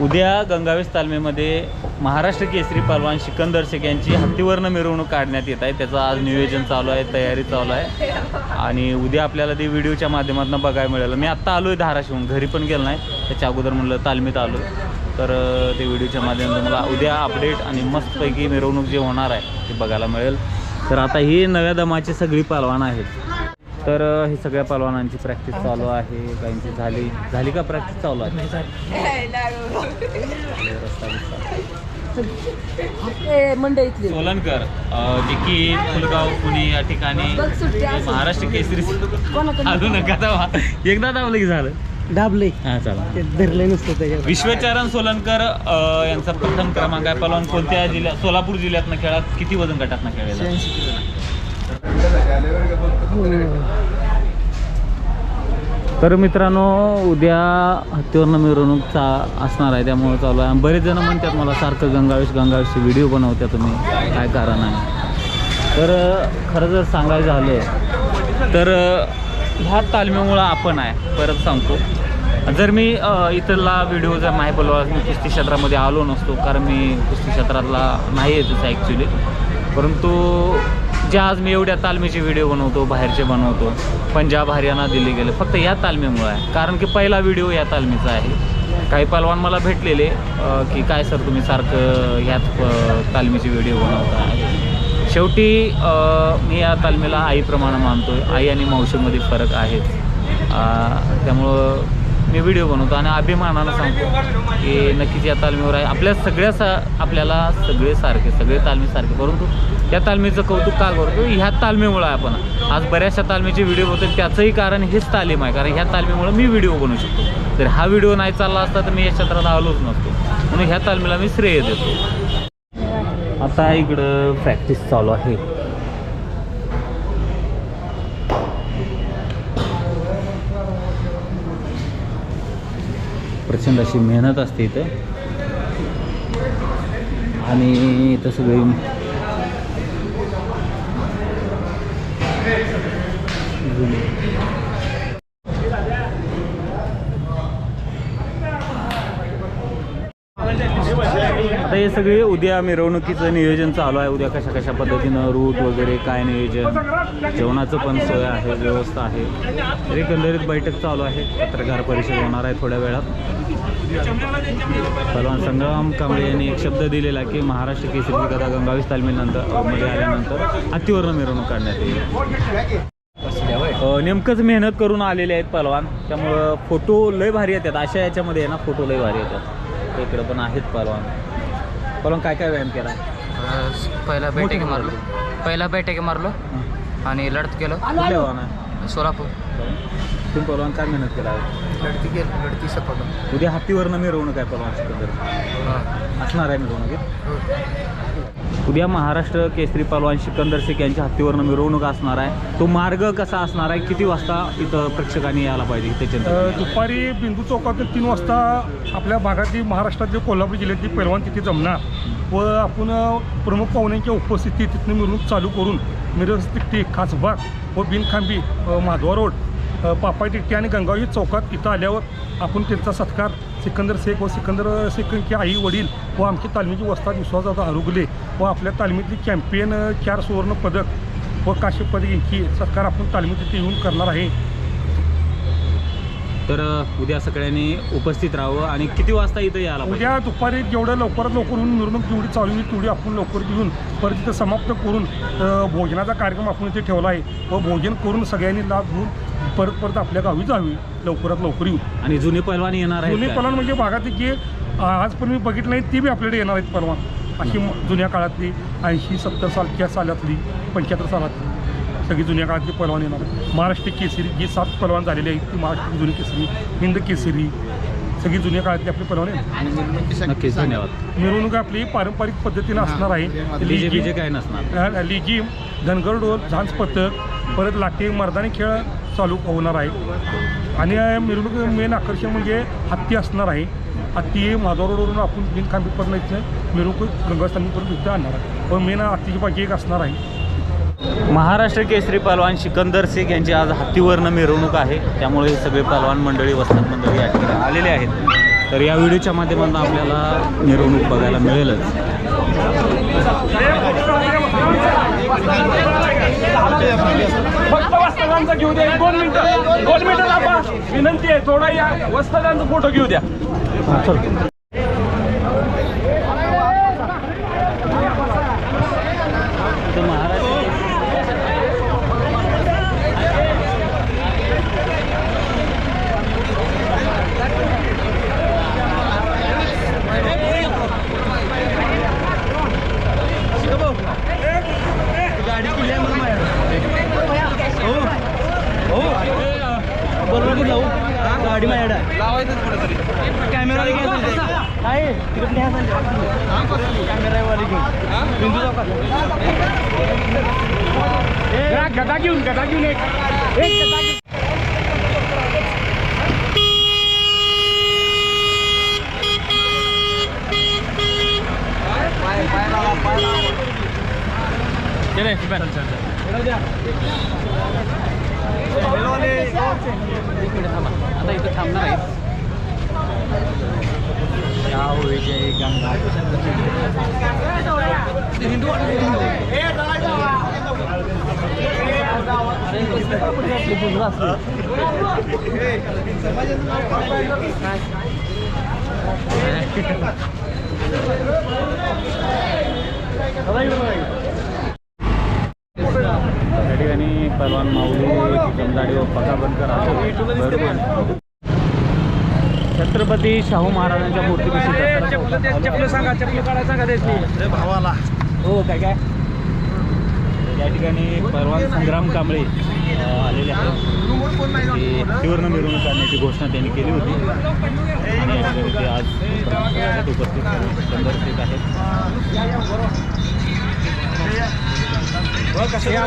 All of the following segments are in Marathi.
उद्या गंगावेस तालमेमध्ये महाराष्ट्र केसरी पलवान सिकंदर शेख यांची हत्तीवर्ण मिरवणूक काढण्यात येत आहे. त्याचं आज नियोजन चालू आहे तयारी चालू आहे. आणि उद्या आपल्याला ते व्हिडिओच्या माध्यमातून बघायला मिळालं. मी आत्ता आलो आहे धाराशिवून घरी पण गेलो नाही. त्याच्या अगोदर म्हणलं तालमीत आलो तर ते व्हिडिओच्या माध्यमातून मला उद्या अपडेट आणि मस्तपैकी मिरवणूक जे होणार आहे ते बघायला मिळेल. तर आता ही नव्या दमाची सगळी पहलवान आहेत. तर हे सगळ्या पहलवानांची प्रॅक्टिस चालू आहे. काहींची झाली. झाली का प्रॅक्टिस चालू आहे? रस्ता बिस्ता. मंडईतली सोलनकर डिकी फुलगाव पुणे या ठिकाणी. महाराष्ट्र केसरी? अजून नका तेव्हा. एकदा दावलं की झालं. दाबले हा चला ते धरले नसतं त्याच्यावर. विश्वचरण सोलनकर अ, यांचा प्रथम क्रमांक आहे. पलवान कोणत्या जिल्ह्यात सोलापूर जिल्ह्यातनं खेळात किती वजन गटातनं खेळलेला? तर मित्रांनो उद्या हत्तीवरनं मिरवणूकचा असणार आहे त्यामुळे चालू आहे. बरेच जण म्हणतात मला सारखं गंगावेश गंगावेशचे व्हिडिओ बनवत्या तुम्ही. काय कारण आहे? तर खरं जर सांगायचं झालं तर ह्या तालमीमुळं आपण आहे. परत सांगतो. जर मी इथला व्हिडिओ जर नाही बोलवा मी कुस्ती क्षेत्रामध्ये आलो नसतो कारण मी कुस्ती क्षेत्रातला नाही येतच ॲक्च्युली परंतु जे आज मी एवढ्या तालमीचे व्हिडिओ बनवतो बाहेरचे बनवतो पंजाब हरियाणा दिल्ली गेले फक्त या तालमीमुळे आहे. कारण की पहिला व्हिडिओ या तालमीचा आहे. काही पलवान मला भेटलेले की काय सर तुम्ही सारखं ह्याच तालमीचे व्हिडिओ बनवता? शेवटी मी या तालमीला आईप्रमाणे मानतो आई आणि मावशीमध्ये फरक आहेच. त्यामुळं मी व्हिडिओ बनवतो आणि अभिमानानं सांगतो की नक्कीच या तालमीवर आहे. आपल्या सगळ्या सा आपल्याला सगळे सारखे सगळे तालमी सारखे परंतु या तालमीचं कौतुक का करतो? ह्या तालमीमुळं आहे आपण आज बऱ्याचशा तालमीचे व्हिडिओ होते. त्याचंही कारण हेच तालीम आहे. कारण ह्या तालमीमुळं मी व्हिडिओ बनवू शकतो. जर हा व्हिडिओ नाही चालला असता तर मी या क्षेत्रात आलोच नसतो. म्हणून ह्या तालमीला मी श्रेय देतो. आता इकडं प्रॅक्टिस चालू आहे. प्रचंड अशी मेहनत असते इथं. आणि इथं सगळी आता हे सगळे उद्या मिरवणुकीचं नियोजन चालू आहे. उद्या कशा कशा पद्धतीनं रूट वगैरे काय नियोजन? जेवणाचं पण सोय आहे व्यवस्था आहे. तर एकंदरीत बैठक चालू आहे. पत्रकार परिषद होणार आहे थोड्या वेळात. पलवान संग्राम कांबळे यांनी एक शब्द दिलेला की महाराष्ट्र केसरी कथा गंगावीस तालमीनंतरमध्ये आल्यानंतर हत्तीवरनं मिरवणूक काढण्यात येईल. नेमकंच मेहनत करून आलेले आहेत पलवान त्यामुळं फोटो लय भारी येतात. अशा याच्यामध्ये आहे ना फोटो लय भारी येतात. इकडं पण आहेत पलवान पहलवान काय काय व्यायाम केला? पहिला बैठक मारलो. पहिला बैठक मारलो आणि लढत केलं. कुठल्या सोलापूर. तुम्ही पहलवान काय मेहनत केला? लढती केलं लढती सपवलं उद्या हत्तीवरनं मिरवणूक आहे सिकंदर असणार आहे मिरवणुकीत? उद्या महाराष्ट्र केसरी पहलवान सिकंदर शेख यांच्या हत्तीवरनं मिरवणूक असणार आहे. तो मार्ग कसा असणार आहे? किती वाजता इथं प्रेक्षकांनी यायला पाहिजे अ, त्याच्या दुपारी बिंदू चौकातून तीन वाजता आपल्या भागातली महाराष्ट्रातली कोल्हापूर जिल्ह्यातली पैलवान तिथे जमणार. व आपण प्रमुख पाहुण्यांच्या उपस्थितीत तिथनं मिरवणूक चालू करून मिरज तिकटी खासबाग व बिनखांबी माधवा रोड पापाय पापाई तिकटी आणि गंगावी चौकात इथं आल्यावर आपण त्यांचा सत्कार सिकंदर शेख व सिकंदर शेखचे आई वडील व आमची तालमीची वस्ताद विश्वासदादा अरुगले व आपल्या तालमीतली चॅम्पियन चार सुवर्ण पदक व काश्यप पदक यांची सत्कार आपण तालमीत तिथे येऊन करणार आहे. तर उद्या सगळ्यांनी उपस्थित राहावं आणि किती वाजता इथं यायला उद्या दुपारी जेवढं लवकरात लवकर होऊन मिरवणूक जेवढी चालू होईल तेवढी आपण लवकर घेऊन परत तिथं समाप्त करून भोजनाचा कार्यक्रम आपण इथे ठेवला आहे. व भोजन करून सगळ्यांनी लाभ घेऊन परत परत आपल्या गावी जावी लवकरात लवकर येऊन. आणि जुने पैलवान येणार जुने आहेत पलवान म्हणजे भागातली जे आज पण मी बघितलं नाही ती बी आपल्याकडे येणार आहेत पलवान अशी म- जुन्या काळातली ऐंशी सत्तर सालच्या सालातली पंच्याहत्तर सालातली सगळी जुन्या काळातली पलवान येणार आहेत. महाराष्ट्र केसरी जी सात पलवान झालेली आहेत ती महाराष्ट्र जुनी केसरी हिंद केसरी सगळी जुन्या काळातली आपली पलवान आहेत. नक्कीच धन्यवाद. मिरवणूक आपली पारंपरिक पद्धतीनं असणार आहे. काय नसणार. लिजिम धनगर डोल झांज पथक परत लाठी मर्दानी खेळ चालू होणार आहे. आणि मिरवणूक मेन आकर्षण म्हणजे हत्ती असणार आहे. हत्ती माधव रोडवरून आपण बिन खांबीपर्यंत इथनं मिरवणूक गंगास्थानीपर्यंत इथं आणणार आहे. पण मेन हत्तीची बाकी एक असणार आहे. महाराष्ट्र केसरी पहलवान सिकंदर शेख यांची आज हत्तीवरनं मिरवणूक आहे. त्यामुळे हे सगळे पहलवान मंडळी वस्तात मंडळी या ठिकाणी आलेले आहेत. तर या व्हिडिओच्या माध्यमातून आपल्याला मिरवणूक बघायला मिळेलच. घेऊ द्या. दोन मिनिटं. दोन मिनिटं विनंती आहे थोडा या वस्तादांचा फोटो घेऊ द्या तर महाराष्ट्र बरोबर जाऊ गाडी माझ्याकडे कॅमेरा आहे तिकडे कॅमेरा वाली घेऊन बिंदू चौकात या, गदा घेऊन गदा घेऊन एक एक गदा घेऊन आता इथं थांबणार आहे विजय गंगा त्या ठिकाणी पहलवान माऊली जमदाडी व पकाबनकर आहे छत्रपती शाहू महाराजांच्या चपलं सांगा सांगा भावाला हो काय काय या ठिकाणी पहलवान संग्राम कांबळे आलेले आहेत ते सुवर्ण मिरवणूक काढण्याची घोषणा त्यांनी केली होती आणि या ठिकाणी ते आज उपस्थित संदर्शित आहेत तुम्ही या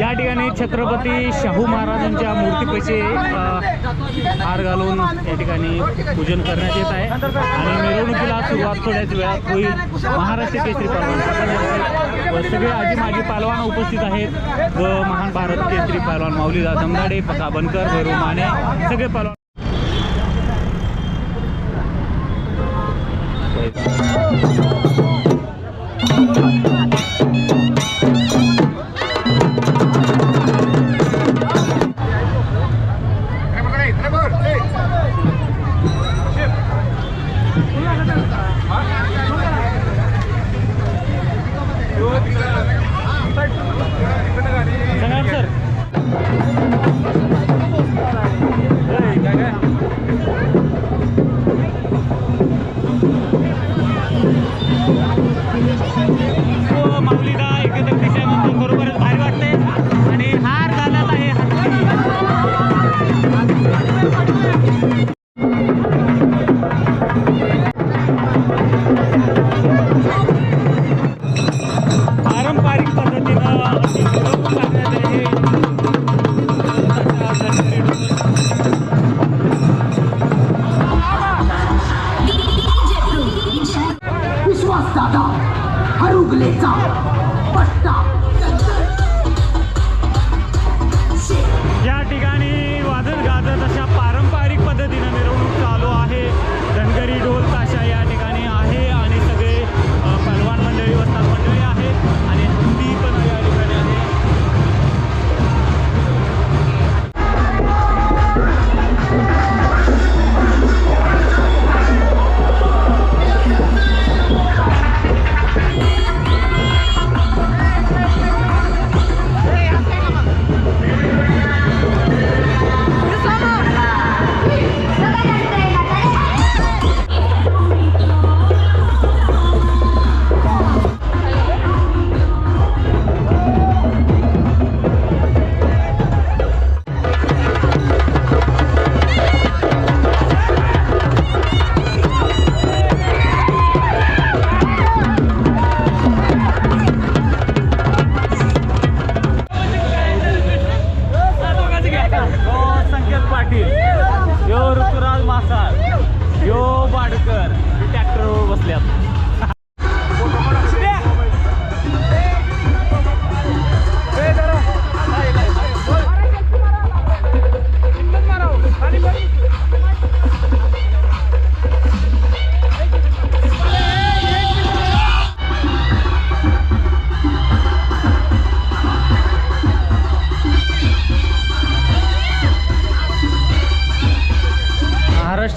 या ठिकाणी छत्रपती शाहू महाराजांच्या मूर्तीपाशी हार घालून या ठिकाणी पूजन करण्यात येत आहे. आणि मिरवणुकीला सुरुवात थोड्याच वेळात होईल. महाराष्ट्र केसरी पालवान व सगळे आजी माजी पालवान उपस्थित आहेत. व महान भारत केसरी पालवान माऊलीदा दमदाडे पका बनकर भैरू माने सगळे पालवान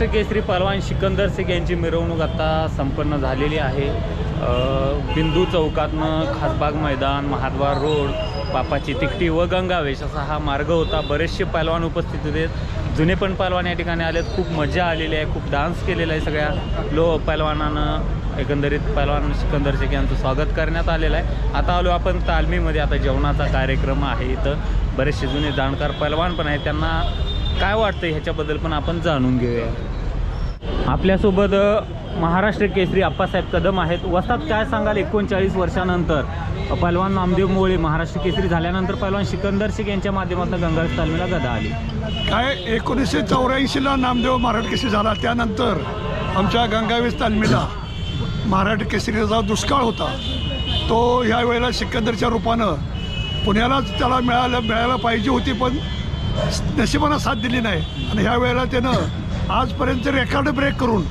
महाराष्ट्र केसरी पहलवान सिकंदर सिंग यांची मिरवणूक आता संपन्न झालेली आहे. बिंदू चौकातनं खासबाग मैदान महाद्वार रोड बापाची तिकटी व गंगावेश असा हा मार्ग होता. बरेचसे पहलवान उपस्थित होते. जुने पण पहलवान या ठिकाणी आलेत. खूप मजा आलेली आहे. खूप डान्स केलेला आहे सगळ्या लो पहलवानानं एकंदरीत पहलवान सिकंदर शेख यांचं स्वागत करण्यात आलेलं आहे. आता आलो आपण तालमीमध्ये. आता जेवणाचा कार्यक्रम आहे इथं. बरेचसे जुने जाणकार पहलवान पण आहेत. त्यांना काय वाटतं ह्याच्याबद्दल पण आपण जाणून घेऊया. आपल्यासोबत महाराष्ट्र केसरी आप्पासाहेब कदम आहेत. वस्तात काय सांगाल एकोणचाळीस वर्षानंतर? पहलवान नामदेव मोळे महाराष्ट्र केसरी झाल्यानंतर पहलवान सिकंदर शेख यांच्या माध्यमातून गंगावेश तालमीला गदा आली. काय एकोणीसशे चौऱ्याऐंशीला नामदेव मराठ केसरी झाला त्यानंतर आमच्या गंगावीस तालमीला मराठ केसरीचा दुष्काळ होता. तो ह्या वेळेला सिकंदरच्या रूपानं पुण्यालाच त्याला मिळालं मिळायला पाहिजे होती पण नशिबानं साथ दिली नाही. आणि ह्या वेळेला त्यानं आजपर्यंत रेकॉर्ड ब्रेक करून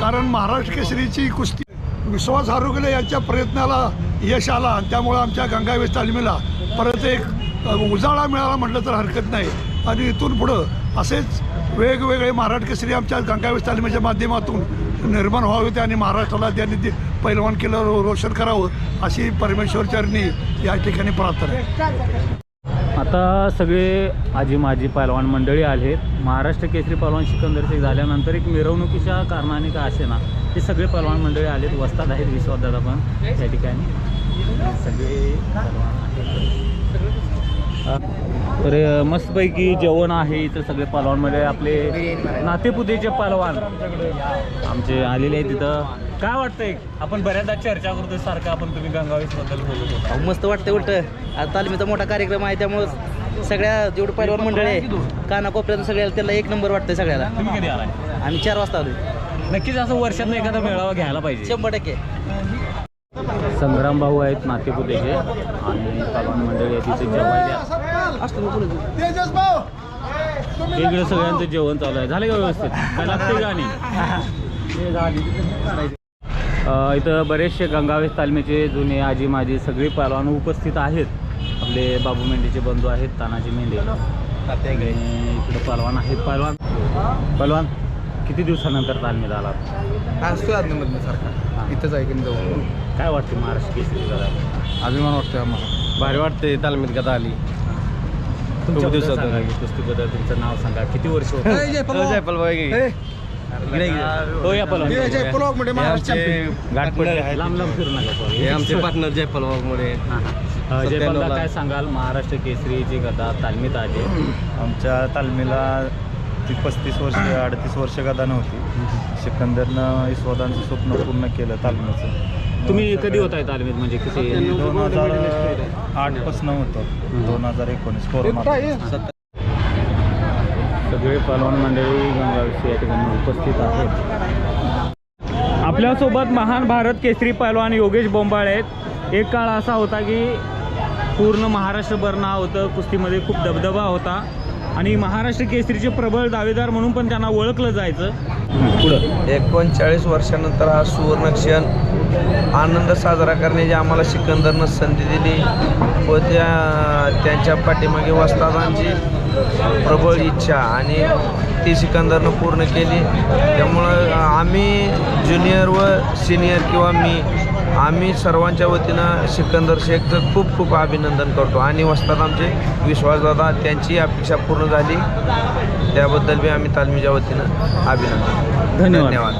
कारण महाराष्ट्र केसरीची कुस्ती विश्वास आरोग्य यांच्या प्रयत्नाला यश आला आणि त्यामुळं आमच्या गंगावेश तालमीला परत एक उजाळा मिळाला म्हटलं तर हरकत नाही. आणि इथून पुढं असेच वेगवेगळे महाराष्ट्र केसरी आमच्या गंगावेश तालमीच्या माध्यमातून निर्माण व्हावे आणि महाराष्ट्राला त्यांनी ते पैलवान केलं रो- रोशन करावं अशी परमेश्वरचरणी या ठिकाणी प्रार्थना आहे. आता सगळे आजी माजी पहलवान मंडळी आलेत महाराष्ट्र केसरी पहलवान सिकंदर शेख झाल्यानंतर एक मिरवणुकीच्या कारणाने का असे ना हे सगळे पहलवान मंडळी आलेत. वस्तात आहेत विश्वासदादा पण त्या ठिकाणी. सगळे पहलवान आहेत. तर मस्तपैकी जेवण आहे इथं सगळे पहलवानमध्ये आपले नातेपुतेचे पहलवान आमचे आलेले आहेत तिथं काय वाटतंय? आपण बऱ्याचदा चर्चा करतो सारखं आपण तुम्ही गंगावेशबद्दल बोलत होता. अहो, मस्त वाटतं उलट. आज तालमीचा मोठा कार्यक्रम आहे त्यामुळं सगळ्या जेवढं पैलवान मंडळ आहे कानाकोपऱ्यात सगळ्याला त्याला एक नंबर वाटतं सगळ्याला. तुम्ही कधी आलाय? आम्ही चार वाजता आलो नक्कीच असं वर्षात एखादा मेळावा घ्यायला पाहिजे. शंभर टक्के. संग्राम भाऊ आहेत नातेपुतेचे आणि पलवान मंडळी आहेत तिथे जेवायला. इकडे सगळ्यांचं जेवण चालू आहे. झालं का व्यवस्थित? काय लागते गाणी इथं बरेचसे गंगावेश तालमीचे जुने आजी माजी सगळी पहलवान उपस्थित आहेत. आपले बाबू मेंढेचे बंधू आहेत तानाजी मेंढे. इकडे पहलवान आहेत. पहलवान पहलवान किती दिवसानंतर तालमीत आलात? असतो सारखा. इथंच आहे की जाऊ काय वाटते महाराष्ट्र केसरी अभिमान वाटतोय आम्हाला. भारी वाटते तालमीत गदा आली. तुमच्या दिवसात सांगा. की कुस्तीबद्दल तुमचं नाव सांगा. किती वर्ष होतं? जयपाल बाई हो या पलवान घाटपट लांब लांब फिरू नका sorry. हे आमचे पार्टनर हां, हां. अ, सत्त्याण्णवला. काय सांगाल? महाराष्ट्र केसरीची गदा तालमीत आहे. आमच्या तालमीला ती पस्तीस वर्ष अडतीस वर्ष गदा नव्हती. सिकंदरनं यशवदांचं स्वप्न पूर्ण केलं तालमीचं. तुम्ही कधी होताय तालमीत म्हणजे किती? दोन हजार आठपासनं होतं. दोन हजार एकोणीस कोरोना सगळे पहलवान मंडळी गंगाविषयी या ठिकाणी उपस्थित आहेत. आपल्यासोबत महान भारत केसरी पहलवान योगेश बोंबाळे आहेत. एक काळ असा होता की पूर्ण महाराष्ट्रभर नाव होतं कुस्तीमध्ये खूप दबदबा होता. आणि महाराष्ट्र केसरीचे प्रबळ दावेदार म्हणून पण त्यांना ओळखलं जायचं. पुढं. एकोणचाळीस वर्षानंतर हा सुवर्ण क्षण आनंद साजरा करण्याची आम्हाला सिकंदरनं संधी दिली. व त्या त्यांच्या पाठीमागे वस्तादांची प्रबळ इच्छा आणि ती सिकंदरनं पूर्ण केली. त्यामुळं आम्ही ज्युनियर व सिनियर किंवा मी आम्ही सर्वांच्या वतीनं सिकंदर शेखचं खूप खूप अभिनंदन करतो. आणि वस्ताद आमचे विश्वासदादा त्यांची अपेक्षा पूर्ण झाली. त्याबद्दल बी आम्ही तालमीच्या वतीनं अभिनंदन. धन्यवाद.